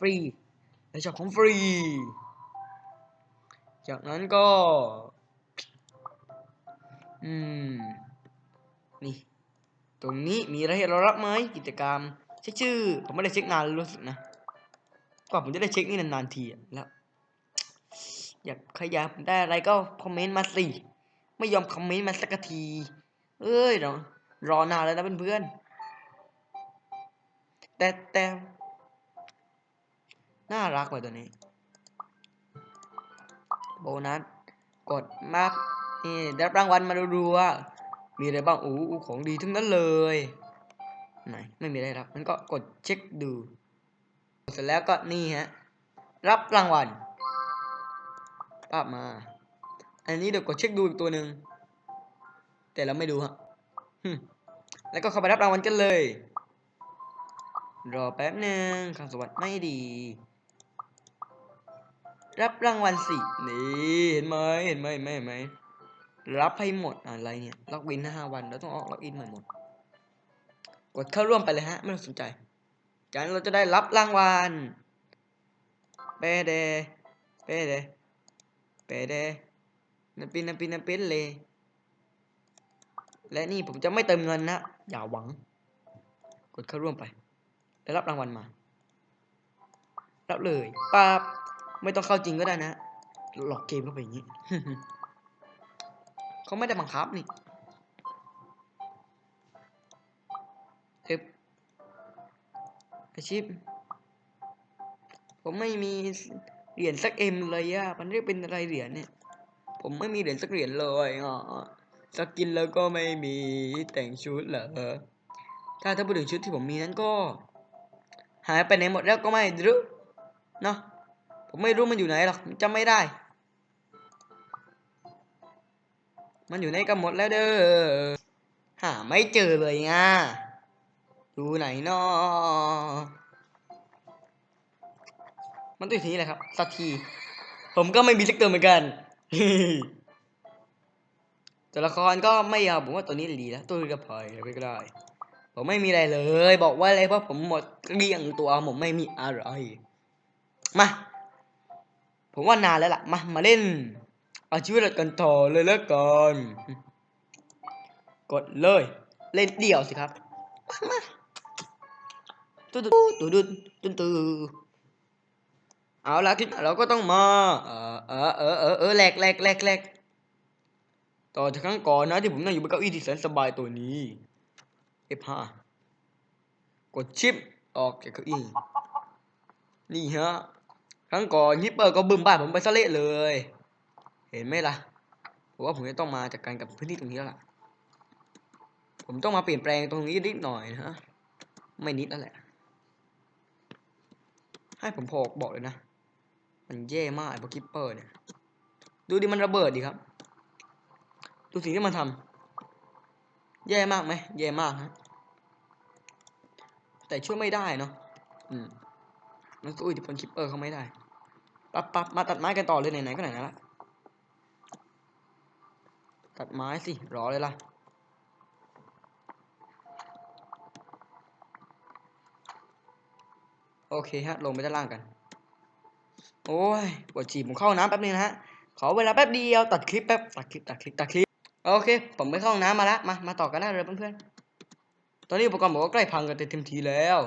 ฟรีในช็อปของฟรี จากนั้นก็ อืม นี่ ตรงนี้มีอะไรให้เรารับไหมกิจกรรมเช็คชื่อ ผมไม่ได้เช็คนานรู้สึกนะ กว่าผมจะได้เช็คนี่นานๆทีอะแล้ว อยากใครอยากได้อะไรก็คอมเมนต์มาสิ ไม่ยอมคอมเมนต์มาสักที เอ้ยรอรอนานแล้วนะเพื่อนๆแต่แต่ น่ารักว่ะตัวนี้ โบนัส กดมากนี่ได้รับรางวัลมาดูว่ามีอะไรบ้างอู้อู้ของดีทั้งนั้นเลยไหนไม่มีอะไรรับมันก็กดเช็คดูเสร็จแล้วก็นี่ฮะ รับรางวัลป้าบมา อันนี้เดี๋ยวกดเช็คดูอีกตัวหนึ่งแต่เราไม่ดูฮะแล้วก็เข้าไปรับรางวัลกันเลย รอแป๊บหนึ่งข่าวสวัสดิ์ไม่ดี รับรางวัลสิ นี่เห็นไหมเห็นไหมเห็นไหมเห็นไหมรับให้หมดอะไรเนี่ย ล็อกอินห้าวัน แล้วต้องออกล็อกอินใหม่หมด กดเข้าร่วมไปเลยฮะ ไม่ต้องสนใจ จากนั้นเราจะได้รับรางวัล เปเด เปเด เปเดนับปินนับปินนับปินเลย และนี่ผมจะไม่เติมเงินนะ อย่าหวัง กดเข้าร่วมไปแล้รับรางวัลมา รับเลยปั๊บ ไม่ต้องเข้าจริงก็ได้นะ หลอกเกมเข้าไปอย่างนี้ เขาไม่ได้บังคับนี่เอฟอาชีพ ผมไม่มีเหรียญสักเอ็มเลยอะมันเรียกเป็นอะไรเหรียญเนี่ย ผมไม่มีเหรียญสักเหรียญเลยอะสกินแล้วก็ไม่มีแต่งชุดเหรอถ้าถ้าพูดถึงชุดที่ผมมีนั้นก็ หายไปไหนหมดแล้วก็ไม่รู้เนาะ ผมไม่รู้มันอยู่ไหนหรอกจำไม่ได้ มันอยู่ในกันหมดแล้วเด้อหาไม่เจอเลยง่ะดูไหนเนาะมันตัวทีแหละครับ สักที ผมก็ไม่มีสักตัวเหมือนกันตัวละครก็ไม่เอาผมว่าตัวนี้ดีแล้วตัวกระเพยอะไรก็ได้ ผมไม่มีอะไรเลย บอกไว่าเลยเพราะผมหมดเกลี้ยงตัวผมไม่มีอะไร มา ผมว่านานแล้วล่ะ มา มาเล่น เอาชีวิตกันต่อเลยแล้วกันกดเลย เล่นเดี่ยวสิครับ มาตุ๊ดตุ๊ดตุ๊ดตุ๊ดตุ๊ดตุ๊ดเอาละที่เราก็ต้องมาเออเออเออเออเออแหลกแหลกแหลกแหลกต่อจากครั้งก่อนนะที่ผมนั่งอยู่บนเก้าอี้ที่แสนสบายตัวนี้ F5 กดชิปออกจากเก้าอี้ นี่ฮะ ครั้งก่อนฮิปเปอร์ก็บึ้มบ้านผมไปซะเละเลย เห็นไหมล่ะผมว่าผมจะต้องมาจัดการกับพื้นที่ตรงนี้แล้วล่ะ ผมต้องมาเปลี่ยนแปลงตรงนี้นิดหน่อยนะฮะไม่นิดแล้วแหละ ให้ผมพอกบอกเลยนะ มันแย่มากไอ้พวกคิปเปอร์เนี่ย ดูดิมันระเบิดดิครับ ดูสิ่งที่มันทำแย่มากไหมแย่มากฮะแต่ช่วยไม่ได้เนาะอืมมันสู้อิทธิพลคิปเปอร์เขาไม่ได้ ปั๊บปั๊บมาตัดไม้กันต่อเลยไหนๆก็ไหนๆละตัดไม้สิรอเลยล่ะโอเคฮะ ลงไปด้านล่างกัน โอ้ยปวดฉี่ผมเข้าน้ำแป๊บนึงนะฮะ ขอเวลาแป๊บเดียวตัดคลิปแป๊บตัดคลิปตัดคลิปตัดคลิป โอเค ผมไปเข้าห้องน้ำมาล้วมา มาต่อกันได้เลยเพื่อนๆ ตอนนี้อุปกรณ์บอกว่าใกล้พังกันเต็มทีแล้ว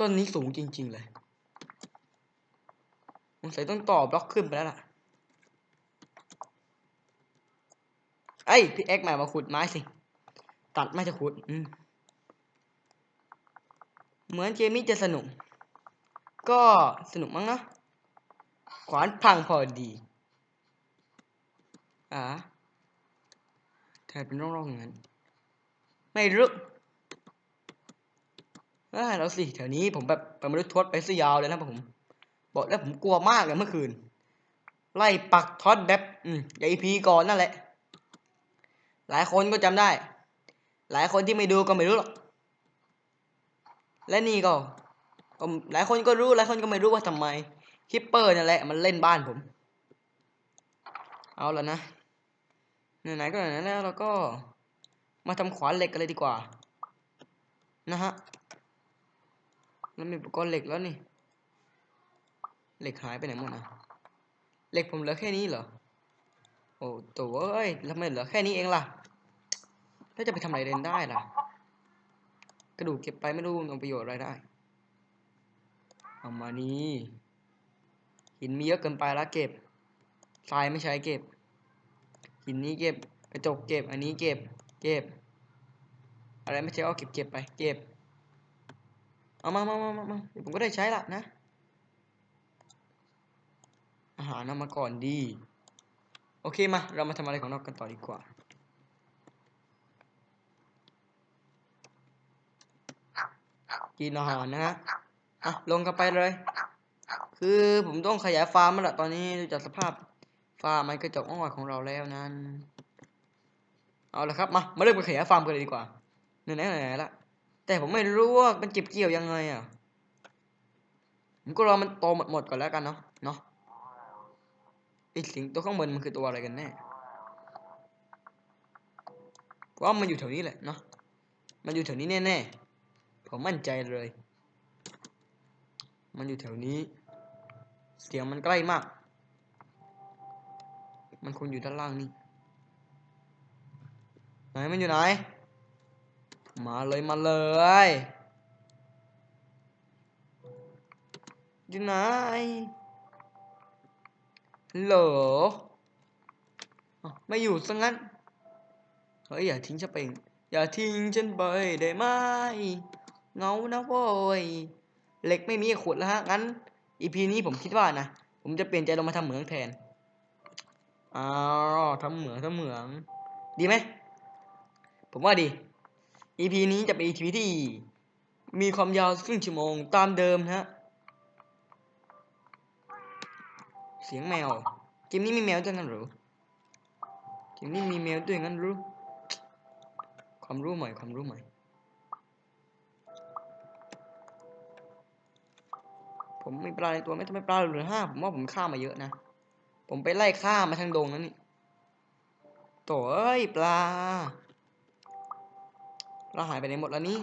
ต้นนี้สูงจริง ๆ เลย สงสัยต้องต่อบล็อกขึ้นไปแล้วล่ะไอ้ยพี่เอ็กมามาขุดไม้สิ ตัดไม่จะขุดอืเหมือนเกมนี้จะสนุก ก็สนุกมั้งนะขวานพังพอดี อ่าแทนเป็นร่องๆอย่างนั้น ไม่รู้อ่าสิแถวนี้ผมแบบไปมนุษย์ทวดไปซะยาวเลยนะผม บอกแล้วผมกลัวมากเลยเมื่อคืน ไล่ปักท็อตแบบอืมไอพีก่อนนั่นแหละ หลายคนก็จำได้ หลายคนที่ไม่ดูก็ไม่รู้หรอก และนี่ก็ก็หลายคนก็รู้หลายคนก็ไม่รู้ว่าทำไมคิปเปอร์นั่นแหละ มันเล่นบ้านผม เอาแล้วนะไหนๆก็ไหนๆแล้วเราก็มาทำขวานเหล็กกันเลยดีกว่า นะฮะแล้วมีอุปกรณ์เหล็กแล้วนี่ เหล็กหายไปไหนหมดนะเหล็กผมเหลือแค่นี้เหรอ โอ้ตัวเอ้ยทำไมเหลือแค่นี้เองล่ะ แล้วจะไปทำอะไรเรนได้ล่ะ กระดูกเก็บไปไม่รู้มันประโยชน์อะไรได้ เอามานี่หินมีเยอะเกินไปแล้วเก็บ ทรายไม่ใช้เก็บ หินนี้เก็บ กระจกเก็บ อันนี้เก็บ เก็บ อะไรไม่ใช่เอาเก็บเก็บไป เก็บ เอามามามามาผมก็ได้ใช้ละนะ อาหารนำมาก่อนดี โอเคมา เรามาทำอะไรของเรากันต่อดีกว่า กินอาหารนะฮะอะลงกันไปเลย คือผมต้องขยายฟาร์มแล้วตอนนี้ดูจากสภาพฟาร์มไม้กระจกอ้อยของเราแล้วนั้น เอาละครับมา มาเริ่มกันขยายฟาร์มกันเลยดีกว่าไหนไหนไหนละแต่ผมไม่รู้ว่ามันเก็บเกี่ยวยังไงอะผมก็รอมันโตหมดหมดก่อนแล้วกันเนาะเนาะ ไอสิงตัวข้างบนมันคือตัวอะไรกันแน่ว่ามันอยู่แถวนี้แหละเนาะ มันอยู่แถวนี้แน่ๆ ผมมั่นใจเลย มันอยู่แถวนี้ เสียงมันใกล้มาก มันคงอยู่ด้านล่างนี่ ไหนมันอยู่ไหน มาเลยมาเลยอยู่ไหน โหลอ้าวไม่อยู่ซะงั้น เฮ้ยอย่าทิ้งฉันไปอย่าทิ้งฉันไปได้ไหมเงานะโว้ยเหล็กไม่มีขุดแล้วฮะงั้นอีพีนี้ผมคิดว่านะผมจะเปลี่ยนใจลงมาทำเหมืองแทนอ้าวทำเหมืองทำเหมือง ดีไหมผมว่าดี EP นี้จะเป็น EP ที่ มีความยาวครึ่งชั่วโมงตามเดิมนะฮะ เสียงแมว เกมนี้มีแมวด้วยงั้นหรือเกมนี้มีแมวด้วยงั้นหรือความรู้ใหม่ความรู้ใหม่ผมมีปลาในตัวไม่ทำไมปลาเหลือห้าผมว่าผมฆ่ามาเยอะนะ ผมไปไล่ฆ่ามาทางดงนั้นนี่โถ่เอ้ยปลาปลาหายไปไหนหมดแล้วนี่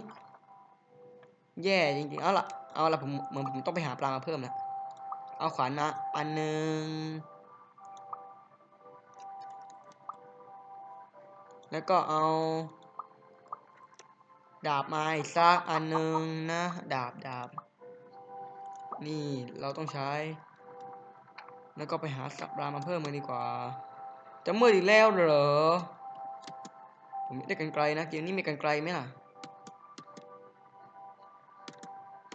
แย่จริงๆ เอาละเอาละผมเหมือนผมต้องไปหาปลามาเพิ่มแล้ว เอาขวานมาอันหนึ่ง แล้วก็เอา ดาบมาอีกสักอันหนึ่งนะ ดาบดาบ นี่เราต้องใช้ แล้วก็ไปหาสับปลามาเพิ่มกันดีกว่า จะมืดอีกแล้วเหรอ ผมไม่ได้กันไกลนะเกมนี้มีกันไกลไหมล่ะ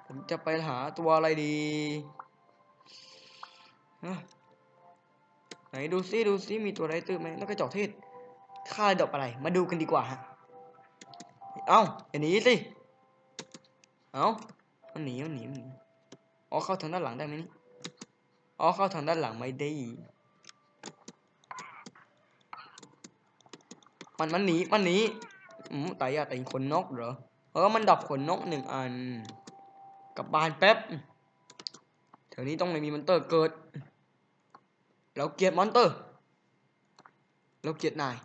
ผมจะไปหาตัวอะไรดี ไหนดูซิดูซิมีตัวอะไรตื้อไหมแล้วก็จอกเทศค่าดอกอะไร มาดูกันดีกว่าฮะ เอ้าอย่าหนีสิ เอ้ามันหนีมันหนีมันหนีอ๋อเข้าทางด้านหลังได้ไหมนี่อ๋อเข้าทางด้านหลังไม่ได้ มันมันหนีมันหนีอืมตายอะแต่ขนนกเหรอเออมันดับขนนกหนึ่งอัน กลับบ้านแป๊บแถวนี้ต้องไม่มีมอนเตอร์เกิด เราเกลียดมอนเตอร์ เราเกลียดนาย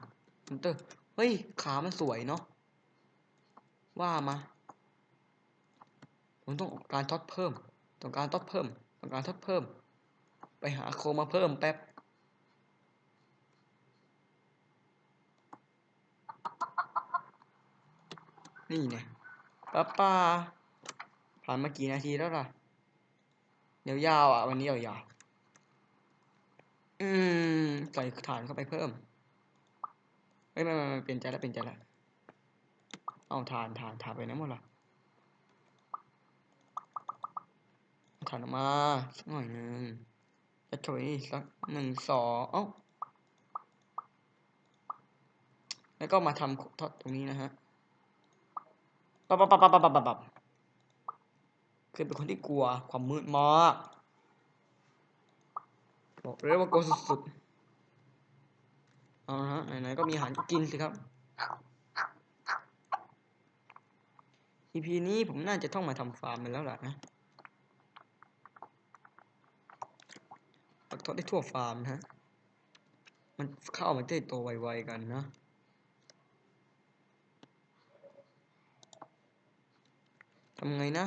มอนเตอร์ เฮ้ย ขามันสวยเนาะ ว่ามา ผมต้องการทดเพิ่ม ต้องการทดเพิ่ม ต้องการทดเพิ่ม ไปหาโคมาเพิ่มแป๊บ นี่ไงป้าป้าผ่านมากี่นาทีแล้วล่ะ เดี๋ยวยาวอะ วันนี้ยาวๆ อืม ใส่ฐานเข้าไปเพิ่มเฮ้ยไม่ไม่ไม่เปลี่ยนใจแล้วเปลี่ยนใจแล้วเอาฐานฐานฐานไปไหนหมดละฐานออกมาสักหน่อยหนึ่งจะถอยสักหนึ่งสองเอ้าแล้วก็มาทำทอดตรงนี้นะฮะปับปับปับปับปับปับปับคือเป็นคนที่กลัวความมืดมาก บอกเลยว่าโกลัวสุดๆเอาละฮะไหนๆก็มีอาหารก็กินสิครับ EP นี้ผมน่าจะต้องมาทำฟาร์มไปแล้วล่ะนะปักทอดได้ทั่วฟาร์มนะมันเข้ามันจะได้โตไวๆกันนะทำไงนะ